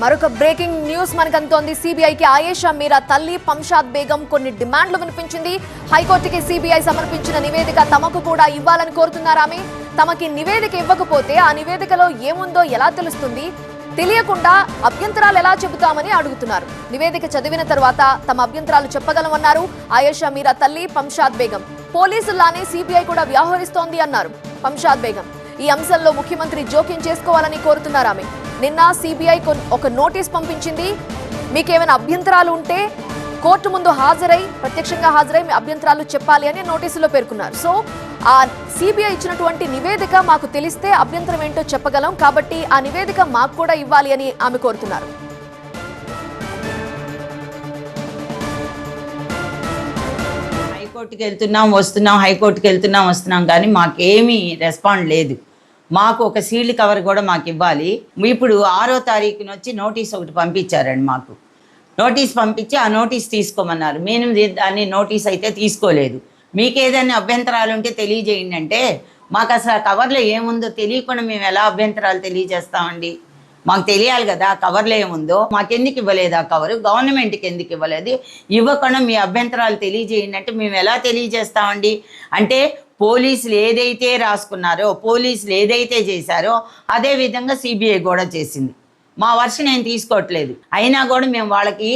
మరొక breaking news మనకు అందుతోంది సిబిఐకి ఆయేషా మీరా తల్లి పంషాద్ బేగం కొన్ని డిమాండ్లు వినిపించింది. హైకోర్టుకి సిబిఐ సమర్పించిన నివేదిక తమకు కూడా ఇవ్వాలని కోరుతున్నారామే తమకి నివేదిక ఇవ్వకపోతే ఆ నివేదికలో ఏముందో ఎలా తెలుస్తుంది? తెలియకుండా అభ్యంతరాలు ఎలా చెబుతామని అడుగుతున్నారు. నివేదిక చదివిన తర్వాత తమ అభ్యంతరాలు చెప్పగలమన్నారు ఆయేషా మీరా తల్లి పంషాద్ బేగం. పోలీసుల్లానే సిబిఐ కూడా వ్యవహరిస్తోంది అన్నారు పంషాద్ బేగం. ఈ అంశంలో ముఖ్యమంత్రి జోక్యం చేసుకోవాలని కోరుతున్నారు ఆమె. నిన్న సిబిఐ ఒక నోటీస్ పంపించింది. మీకేమైనా అభ్యంతరాలు ఉంటే కోర్టు ముందు హాజరై ప్రత్యక్షంగా హాజరై మీ అభ్యంతరాలు చెప్పాలి అని నోటీసులో పేర్కొన్నారు. సో ఆ సిబిఐ ఇచ్చినటువంటి నివేదిక మాకు తెలిస్తే అభ్యంతరం ఏంటో చెప్పగలం. కాబట్టి ఆ నివేదిక మాకు కూడా ఇవ్వాలి అని ఆమె కోరుతున్నారు. హైకోర్టుకి వెళ్తున్నాం వస్తున్నాం హైకోర్టుకి వెళ్తున్నాం వస్తున్నాం కానీ మాకేమీ రెస్పాండ్ లేదు. మాకు ఒక సీల్డ్ కవర్ కూడా మాకు ఇవ్వాలి. ఇప్పుడు ఆరో తారీఖున వచ్చి నోటీస్ ఒకటి పంపించారండి మాకు. నోటీస్ పంపించి ఆ నోటీస్ తీసుకోమన్నారు. మేము దాన్ని నోటీస్ అయితే తీసుకోలేదు. మీకు ఏదైనా అభ్యంతరాలు ఉంటే తెలియజేయండి అంటే మాకు అసలు ఆ కవర్లో ఏముందో తెలియకుండా మేము ఎలా అభ్యంతరాలు తెలియజేస్తామండి? మాకు తెలియాలి కదా ఆ కవర్లో ఏముందో. మాకెందుకు ఇవ్వలేదు ఆ కవరు? గవర్నమెంట్కి ఎందుకు ఇవ్వలేదు? ఇవ్వకుండా మీ అభ్యంతరాలు తెలియజేయండి అంటే మేము ఎలా తెలియజేస్తామండి? అంటే పోలీసులు ఏదైతే రాసుకున్నారో పోలీసులు ఏదైతే చేశారో అదే విధంగా సిబిఐ కూడా చేసింది. మా వర్షం నేను తీసుకోవట్లేదు. అయినా కూడా మేము వాళ్ళకి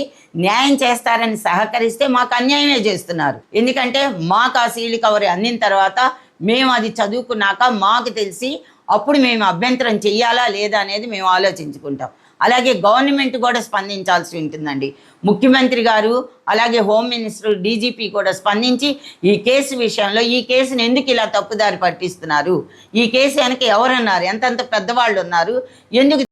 న్యాయం చేస్తారని సహకరిస్తే మాకు అన్యాయమే చేస్తున్నారు. ఎందుకంటే మాకు ఆ సీల్ కవర్ అందిన తర్వాత మేము అది చదువుకున్నాక మాకు తెలిసి అప్పుడు మేము అభ్యంతరం చెయ్యాలా లేదా అనేది మేము ఆలోచించుకుంటాం. అలాగే గవర్నమెంట్ కూడా స్పందించాల్సి ఉంటుందండి. ముఖ్యమంత్రి గారు అలాగే హోమ్ మినిస్టర్ డీజీపీ కూడా స్పందించి ఈ కేసు విషయంలో ఈ కేసును ఎందుకు ఇలా తప్పుదారి పట్టిస్తున్నారు? ఈ కేసు వెనక ఎవరున్నారు? ఎంతంత పెద్దవాళ్ళు ఉన్నారు? ఎందుకు